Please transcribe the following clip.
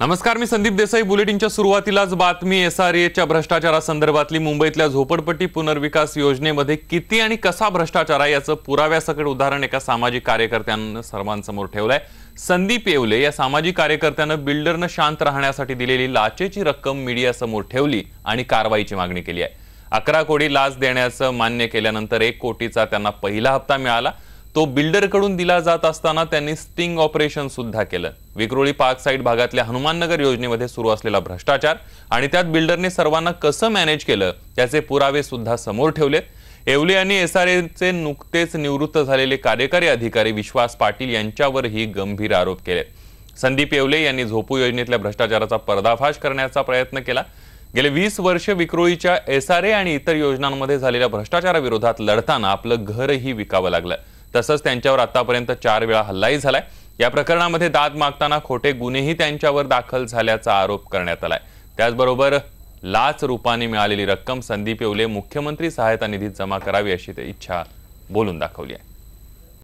नमस्कार मी संदीप देसाई. बुलेटिनच्या सुरुवातीलाच बातमी एस आर भ्रष्टाचारासंदर्भातली मुंबईतल्या झोपडपट्टी पुनर्विकास योजनेमध्ये किती आणि कसा भ्रष्टाचार आहे याचं पुराव्यासकट उदाहरण एका सामाजिक कार्यकर्त्यानं सर्वांसमोर ठेवलंय. संदीप येवले या सामाजिक कार्यकर्त्यानं बिल्डरनं शांत राहण्यासाठी दिलेली लाचेची रक्कम मीडियासमोर ठेवली आणि कारवाईची मागणी केली आहे. अकरा कोटी लाच देण्याचं मान्य केल्यानंतर एक कोटीचा त्यांना पहिला हप्ता मिळाला. तो बिल्डरकडून दिला जात असताना त्यांनी स्टिंग ऑपरेशन सुद्धा केलं. विक्रोळी पार्क साईड भागातल्या हनुमाननगर योजनेमध्ये सुरू असलेला भ्रष्टाचार आणि त्यात बिल्डरने सर्वांना कसं मॅनेज केलं त्याचे पुरावे सुद्धा समोर ठेवले. येवले यांनी एसआरएचे नुकतेच निवृत्त झालेले कार्यकारी अधिकारी विश्वास पाटील यांच्यावरही गंभीर आरोप केले. संदीप येवले यांनी झोपू योजनेतल्या भ्रष्टाचाराचा पर्दाफाश करण्याचा प्रयत्न केला. गेले वीस वर्ष विक्रोळीच्या एसआरए आणि इतर योजनांमध्ये झालेल्या भ्रष्टाचाराविरोधात लढताना आपलं घरही विकावं लागलं. तसंच त्यांच्यावर आतापर्यंत चार वेळा हल्लाही झालाय. या प्रकरणामध्ये दाद मागताना खोटे गुन्हेही त्यांच्यावर दाखल झाल्याचा आरोप करण्यात आलाय. त्याचबरोबर लाच रूपाने मिळालेली रक्कम संदीप येवले मुख्यमंत्री सहायता निधीत जमा करावी अशी ते इच्छा बोलून दाखवली आहे.